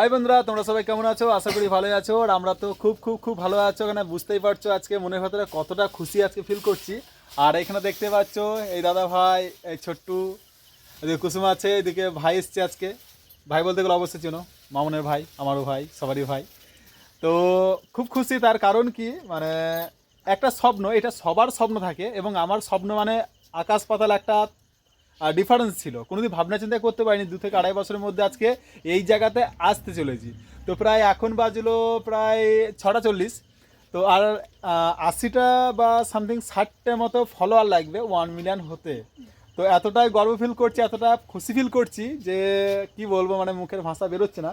High বন্ধুরা, তোমরা সবাই কেমন আছো? আশা করি ভালোই আছো। আর আমরা তো খুব খুব খুব ভালো আছো এখানে, বুঝতেই পারছ আজকে মনের ভেতরে কতটা খুশি আজকে ফিল করছি। আর এখানে দেখতে পাচ্ছ, এই দাদা ভাই, এই ছোট্টু, এদিকে কুসুম আছে, এদিকে ভাই এসছে আজকে। ভাই বলতে গেলে অবশ্যই চেনো, মামুনের ভাই, আমারও ভাই, সবারই ভাই। তো খুব খুশি, তার কারণ কি? মানে একটা স্বপ্ন, এটা সবার স্বপ্ন থাকে এবং আমার স্বপ্ন মানে আকাশ পাতাল একটা ডিফারেন্স ছিল। কোনোদিন ভাবনা চিন্তা করতে পারিনি, দু থেকে আড়াই বছরের মধ্যে আজকে এই জায়গাতে আসতে চলেছি। তো প্রায় এখন বাজলো প্রায় ছটা চল্লিশ। তো আর আশিটা বা সামথিং ষাটটার মতো ফলোয়ার লাগবে ওয়ান মিলিয়ন হতে। তো এতটাই গর্ব ফিল করছি, এতটা খুশি ফিল করছি যে কি বলব মানে মুখের ভাষা বেরোচ্ছে না।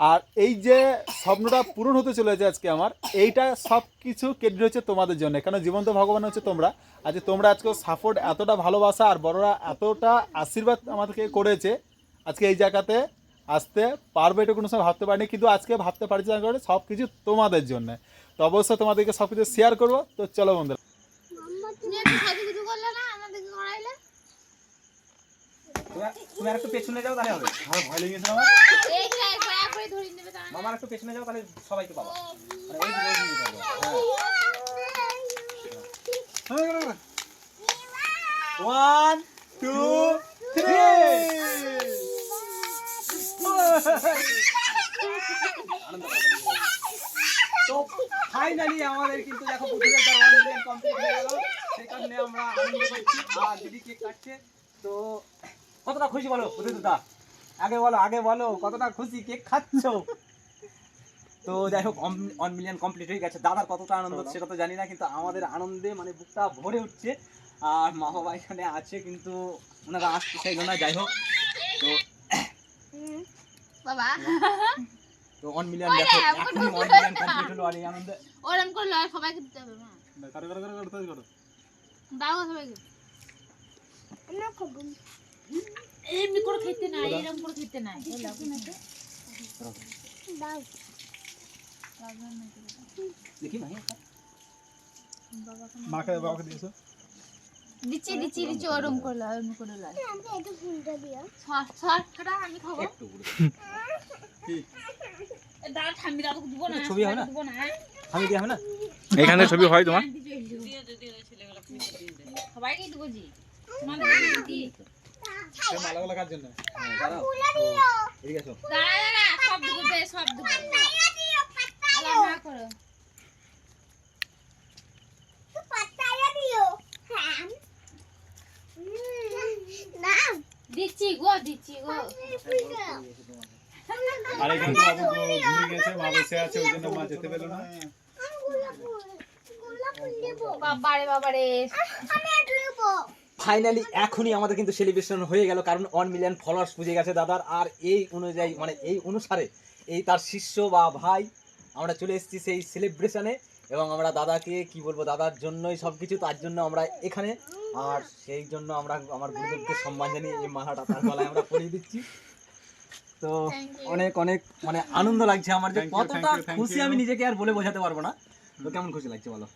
আর এই যে স্বপ্নটা পূরণ হতে চলেছে আজকে আমার এইটা সব কিছু কেন্দ্র হচ্ছে তোমাদের জন্য। কেন জীবন্ত ভগবান হচ্ছে তোমরা। আজকে তোমরা আজকে সাপোর্ট এতটা ভালোবাসা আর বড়রা এতটা আশীর্বাদ আমাদেরকে করেছে আজকে এই জায়গাতে। আসতে পারবে এটা কোনো সময় ভাবতে পারিনি কিন্তু আজকে ভাবতে পারছি না কারণে সব কিছু তোমাদের জন্য। তো অবশ্যই তোমাদেরকে সব কিছু শেয়ার করব। তো চলো বন্ধুরা। তুমি একটু সাজুগুজু করলে না আমাদেরকে করাইলে তুমি- তুমি আর একটু পেছনে যাও তাহলে হবে। ভয় লেগেছে আমার এই যে একবার একবারে ধরে তার একটু পেছনে যাও তাহলে সবাইকে পাবো। মানে ওই দিকে, ওয়ান টু থ্রি তো ফাইনালি আমাদের কিন্তু দেখো বুদ্ধিদের তার ওয়ান মিলিয়ন কমপ্লিট হয়ে গেল। সেই কারণে আমরা আনন্দ করছি আর দিদি কেক কাটছে। তো কতটা খুশি বলো বুদ্ধি দাদা আগে বলো আগে বলো কতটা খুশি? কেক খাচ্ছ? তো যাই হোক ওয়ান মিলিয়ন কমপ্লিট হয়ে গেছে। দাদার কতটা আনন্দ হচ্ছে সেটা তো জানি না কিন্তু আমাদের আনন্দে মানে বুকটা ভরে উঠছে। আর মা বাবা এখানে আছে কিন্তু ওনারা আসতে চাইলো না যাই হোক। তো বাবা। তো ওয়ান মিলিয়ন দেখো এখনই মিলিয়ন কমপ্লিট হলো আর এই আনন্দে ওরম করলে আর সবাইকে দিতে হবে মা। করো করো করো করো করো দাও সবাইকে। এমনি করে খেতে না এরকম করে খেতে না দেখি ভাই মাকে বাবাকে দিয়েছ দিচ্ছি দিচ্ছি দিচ্ছি ওরম করলে ওরম করে লাই সর সর ছড়া আমি খাব একটু কি দাঁড়া ঠাম্মি দাদু দিব না ছবি হবে না? দিব না আমি দিয়ে হবে না এখানে ছবি হয় তোমার সবাইকে দিব জি তোমার দিদি মালাগুলো কার জন্য হ্যাঁ, দাঁড়াও এদিকে আসো দাঁড়া দাঁড়া সব দিব সব দিব দিচ্ছি গো দিচ্ছি গো। আর এখানে বাবু ঘুরে গেছে মা বসে আছে ওই জন্য মা যেতে পেল না। বাবারে বাবারে। ফাইনালি এখনই আমাদের কিন্তু সেলিব্রেশন হয়ে গেল কারণ ওয়ান মিলিয়ন ফলোয়ার্স পুজে গেছে দাদার। আর এই অনুযায়ী মানে এই অনুসারে এই তার শিষ্য বা ভাই আমরা চলে এসেছি সেই সেলিব্রেশনে এবং আমরা দাদাকে কি বলব দাদার জন্যই সব কিছু তার জন্য আমরা এখানে। আর সেই জন্য আমরা আমার গুরুদেবকে সম্মান জানিয়ে এই মালাটা তার গলায় আমরা পরিয়ে দিচ্ছি। তো অনেক অনেক মানে আনন্দ লাগছে আমার যে কতটা খুশি আমি নিজেকে আর বলে বোঝাতে পারব না। তো কেমন খুশি লাগছে বলো?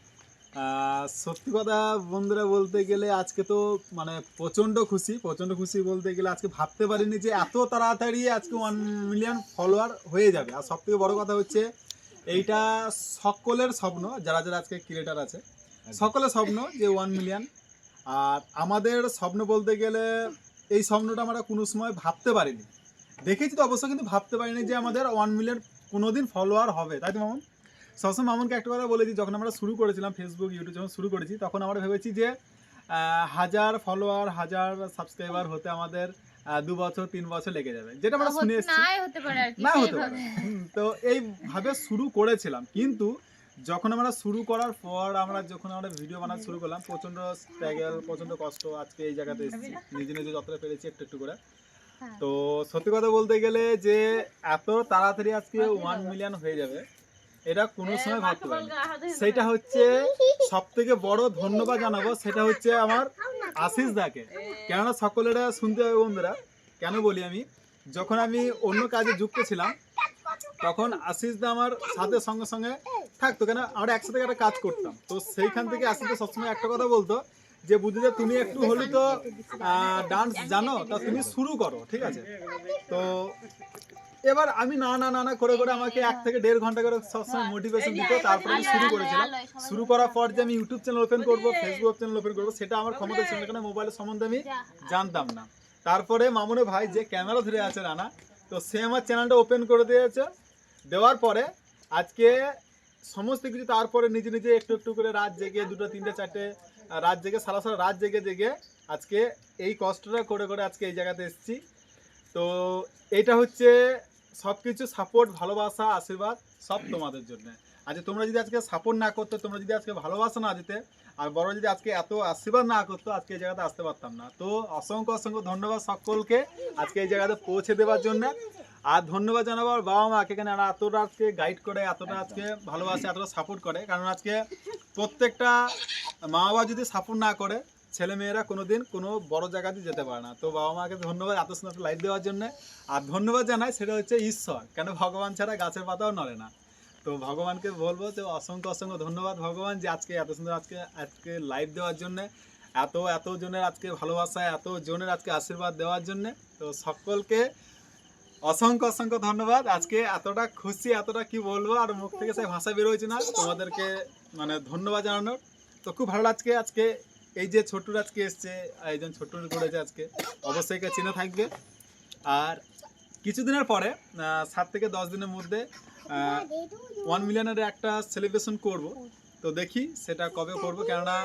সত্যি কথা বন্ধুরা বলতে গেলে আজকে তো মানে প্রচণ্ড খুশি প্রচণ্ড খুশি বলতে গেলে আজকে ভাবতে পারিনি যে এত তাড়াতাড়ি আজকে ওয়ান মিলিয়ন ফলোয়ার হয়ে যাবে। আর সব থেকে বড় কথা হচ্ছে এইটা সকলের স্বপ্ন যারা যারা আজকে ক্রিয়েটার আছে। সকলের স্বপ্ন যে ওয়ান মিলিয়ন আর আমাদের স্বপ্ন বলতে গেলে এই স্বপ্নটা আমরা কোনো সময় ভাবতে পারিনি। দেখেছি তো অবশ্য কিন্তু ভাবতে পারিনি যে আমাদের ওয়ান মিলিয়ন কোনোদিন ফলোয়ার হবে। তাই তো মামুন? সবসময় মামুনকে একটা কথা বলেছি যখন আমরা শুরু করেছিলাম ফেসবুক ইউটিউব যখন শুরু করেছি তখন আমরা ভেবেছি যে হাজার ফলোয়ার হাজার সাবস্ক্রাইবার হতে আমাদের দু বছর তিন বছর লেগে যাবে। যেটা আমরা শুনে হতে পারে না হতে পারে। তো এইভাবে শুরু করেছিলাম। কিন্তু যখন আমরা শুরু করার পর আমরা যখন আমরা ভিডিও বানাতে শুরু করলাম প্রচণ্ড স্ট্রাগল প্রচণ্ড কষ্ট আজকে এই জায়গাতে এসেছি। নিজে নিজে যতটা পেরেছি একটু একটু করে। হ্যাঁ। তো সত্যি কথা বলতে গেলে যে এত তাড়াতাড়ি আজকে ওয়ান মিলিয়ন হয়ে যাবে এটা কোনো সময় ভাবতে পারিনি। সেটা হচ্ছে সব থেকে বড় ধন্যবাদ জানাব সেটা হচ্ছে আমার আশিস দাকে। কেননা সকলেরা শুনতে হবে বন্ধুরা কেন বলি আমি? যখন আমি অন্য কাজে যুক্ত ছিলাম তখন আশিস দা আমার সাথে সঙ্গে সঙ্গে থাকতো কেন আমরা একসাথে একটা কাজ করতাম। তো সেইখান থেকে আশিস দা সবসময় একটা কথা বলতো যে বুঝলে তুমি একটু হলে তো ডান্স জানো তা তুমি শুরু করো ঠিক আছে? তো এবার আমি না না না না করে করে আমাকে এক থেকে দেড় ঘণ্টা করে সবসময় মোটিভেশন দিত তারপরে আমি শুরু করেছিলাম। শুরু করার পর যে আমি ইউটিউব চ্যানেল ওপেন করব ফেসবুক চ্যানেল ওপেন করব সেটা আমার ক্ষমতা ছিল না মোবাইলের সম্বন্ধে আমি জানতাম না। তারপরে মামুনে ভাই যে ক্যামেরা ধরে আছে রানা তো সে আমার চ্যানেলটা ওপেন করে দিয়েছে। দেওয়ার পরে আজকে সমস্ত কিছু তারপরে নিজে নিজে একটু একটু করে রাত জেগে দুটো তিনটে চারটে রাত জেগে সারা সারা রাত জেগে জেগে আজকে এই কষ্টটা করে করে আজকে এই জায়গাতে এসেছি। তো এটা হচ্ছে সব কিছু সাপোর্ট ভালোবাসা, আশীর্বাদ, সব তোমাদের জন্য। আচ্ছা তোমরা যদি আজকে সাপোর্ট না করতে, তোমরা যদি আজকে ভালোবাসা না দিতে, আর বড় যদি আজকে এত আশীর্বাদ না করতো, আজকে এই জায়গাতে আসতে পারতাম না। তো অসংখ্য অসংখ্য ধন্যবাদ সকলকে আজকে এই জায়গাতে পৌঁছে দেওয়ার জন্য। আর ধন্যবাদ জানাব আমার বাবা মাকে এরা এতটা আজকে গাইড করে, এতটা আজকে ভালোবাসে, এতটা সাপোর্ট করে। কারণ আজকে প্রত্যেকটা মা বাবা যদি সাপোর্ট না করে ছেলে মেয়েরা কোনোদিন কোনো বড় জায়গাতে যেতে পারে না। তো বাবা মাকে ধন্যবাদ এত সুন্দর লাইট দেওয়ার জন্য। আর ধন্যবাদ জানাই সেটা হচ্ছে ঈশ্বর। কেন ভগবান ছাড়া গাছের পাতাও নড়ে না। তো ভগবানকে বলব যে অসংখ্য অসংখ্য ধন্যবাদ ভগবান যে আজকে এত সুন্দর আজকে আজকে লাইভ দেওয়ার জন্য, এত এত জনের আজকে ভালোবাসা, এত জনের আজকে আশীর্বাদ দেওয়ার জন্য। তো সকলকে অসংখ্য অসংখ্য ধন্যবাদ। আজকে এতটা খুশি, এতটা কি বলব? আর মুখ থেকে সেই ভাষা বেরোচ্ছে না। তোমাদেরকে মানে ধন্যবাদ জানানোর। তো খুব ভালো লাগছে আজকে এই যে ছোট্টুর আজকে এসছে একজন ছোট্টুর করেছে আজকে, অবশ্যই কে চিনে থাকবে। আর কিছুদিনের পরে সাত থেকে দশ দিনের মধ্যে ওয়ান মিলিয়নের একটা সেলিব্রেশন করব। তো দেখি সেটা কবে করব, কেননা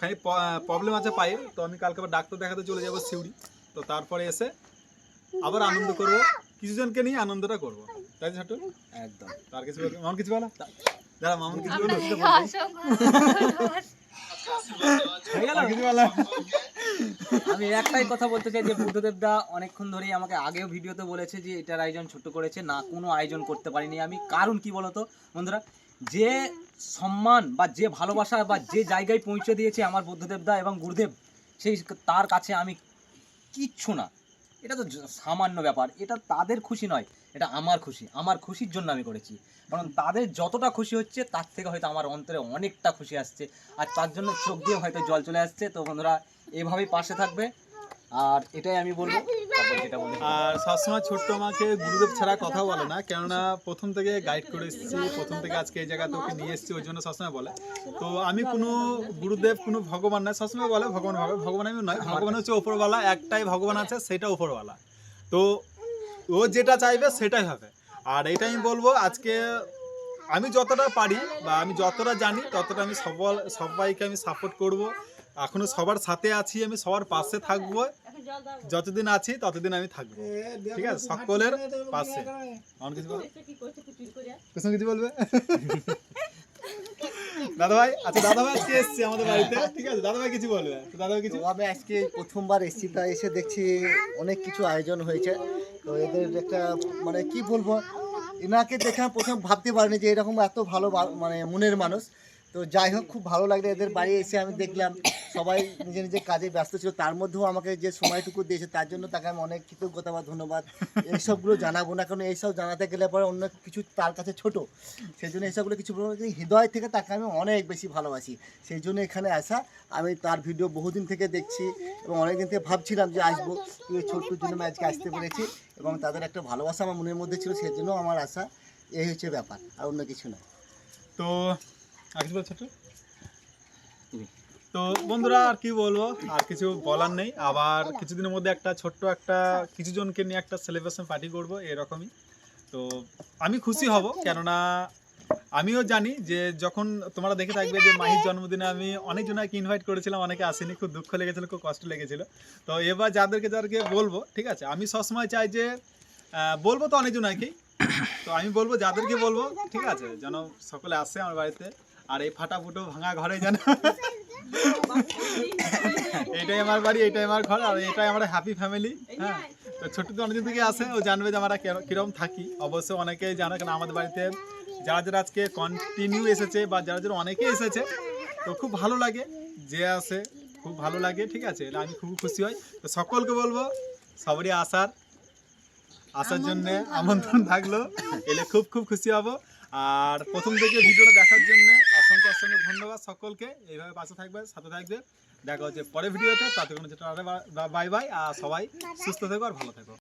খালি প্রবলেম আছে পায়ে তো আমি কালকে আবার ডাক্তার দেখাতে চলে যাব সিউড়ি। তো তারপরে এসে আবার আনন্দ করব। কিছুজনকে নিয়ে আনন্দটা করব। তাই ছোট একদম। তার কিছু মামুন কিছু বলো? দাঁড়া, মামুন কিছু বলো আমি একটাই কথা বলতে চাই যে বুদ্ধদেব দা অনেকক্ষণ ধরেই আমাকে আগেও ভিডিওতে বলেছে যে এটার আয়োজন ছোট করেছে না কোনো আয়োজন করতে পারিনি আমি। কারণ কি বলতো? বন্ধুরা যে সম্মান বা যে ভালোবাসা বা যে জায়গায় পৌঁছে দিয়েছে আমার বুদ্ধদেব দা এবং গুরুদেব সেই তার কাছে আমি কিচ্ছু না। এটা তো সামান্য ব্যাপার। এটা তাদের খুশি নয়, এটা আমার খুশি। আমার খুশির জন্য আমি করেছি। কারণ তাদের যতটা খুশি হচ্ছে, তার থেকে হয়তো আমার অন্তরে অনেকটা খুশি আসছে। আর তার জন্য চোখ দিয়ে হয়তো জল চলে আসছে। তো বন্ধুরা, এভাবেই পাশে থাকবে। আর এটাই আমি বলব। আর সবসময় ছোট্ট মাকে গুরুদেব ছাড়া কথা বলে না, কেননা প্রথম থেকে গাইড করে এসেছি, প্রথম থেকে আজকে এই জায়গাতে ওকে নিয়ে এসেছি, ওই জন্য সবসময় বলে। তো আমি কোনো গুরুদেব, কোনো ভগবান নয় সবসময় বলে ভগবান ভগবান ভগবান আমি নয়, ভগবান হচ্ছে ওপরওয়ালা একটাই ভগবান আছে, সেটা ওপরওয়ালা তো ও যেটা চাইবে সেটাই হবে। আর এটা আমি বলব, আজকে আমি যতটা পারি বা আমি যতটা জানি, ততটা আমি সবল, সবাইকে আমি সাপোর্ট করব। এখনও সবার সাথে আছি, আমি সবার পাশে থাকব। যতদিন আছি ততদিন আমি থাকব। ঠিক আছে? সকলের পাশে। কিছু কিছু বলবে? দাদা ভাই আচ্ছা দাদা ভাই আজকে এসছে আমাদের বাড়িতে। ঠিক আছে দাদা ভাই কিছু বলবে? দাদা ভাই কিছু আমি আজকে প্রথমবার এসেছি তা এসে দেখছি অনেক কিছু আয়োজন হয়েছে। তো এদের একটা মানে কি বলব এনাকে দেখে আমি প্রথম ভাবতে পারিনি যে এরকম এত ভালো মানে মনের মানুষ। তো যাই হোক, খুব ভালো লাগল এদের বাড়ি এসে আমি দেখলাম। সবাই নিজের নিজের কাজে ব্যস্ত ছিল। তার মধ্যেও আমাকে যে সময়টুকু দিয়েছে, তার জন্য তাকে আমি অনেক কৃতজ্ঞতা বা ধন্যবাদ। এইসবগুলো জানাব না, কারণ এইসব জানাতে গেলে পরে অন্য কিছু তার কাছে ছোট। সেই জন্য এইসবগুলো কিছু হৃদয় থেকে তাকে আমি অনেক বেশি ভালোবাসি। সেই জন্য এখানে আসা, আমি তার ভিডিও বহুদিন থেকে দেখছি এবং অনেকদিন থেকে ভাবছিলাম যে আসব। ছোট্টর জন্য আমি আজকে আসতে পেরেছি এবং তাদের একটা ভালোবাসা আমার মনের মধ্যে ছিল সেই জন্য আমার আশা এই হচ্ছে ব্যাপার, আর অন্য কিছু না তো তো বন্ধুরা আর কি বলব? আর কিছু বলার নেই। আবার কিছুদিনের মধ্যে একটা ছোট্ট একটা কিছু জনকে নিয়ে একটা সেলিব্রেশন পার্টি করব এরকমই। তো আমি খুশি হব কেননা আমিও জানি যে যখন তোমরা দেখে থাকবে যে মাহির জন্মদিনে আমি অনেকজনকে ইনভাইট করেছিলাম অনেকে আসেনি খুব দুঃখ লেগেছিল খুব কষ্ট লেগেছিল। তো এবার যাদেরকে যাদেরকে বলব ঠিক আছে? আমি সবসময় চাই যে বলব তো অনেকজনকেই তো আমি বলব যাদেরকে বলব ঠিক আছে? যেন সকলে আসে আমার বাড়িতে। আর এই ফাটা ফুটো ভাঙা ঘরে যেন এটাই আমার বাড়ি এটাই আমার ঘর আর এটাই আমার হ্যাপি ফ্যামিলি হ্যাঁ? তো ছোট্ট তো অনেকদিন থেকে আসে ও জানবে যে আমরা কের- কিরম থাকি। অবশ্য অনেকেই জানে কেন আমাদের বাড়িতে যারা যারা আজকে কন্টিনিউ এসেছে বা যারা যারা অনেকে এসেছে তো খুব ভালো লাগে যে আসে খুব ভালো লাগে ঠিক আছে? এটা আমি খুব খুশি হই। তো সকলকে বলব সবারই আসার আসার জন্য আমন্ত্রণ থাকল এলে খুব খুব খুশি হব। আর প্রথম থেকে ভিডিওটা দেখার জন্য অসংখ্য অসংখ্য ধন্যবাদ সকলকে। এইভাবে পাশে থাকবে, সাথে থাকবে। দেখা হচ্ছে পরে ভিডিওতে। তাতে কোনো বাই বাই, আর সবাই সুস্থ থেকো আর ভালো থেকো।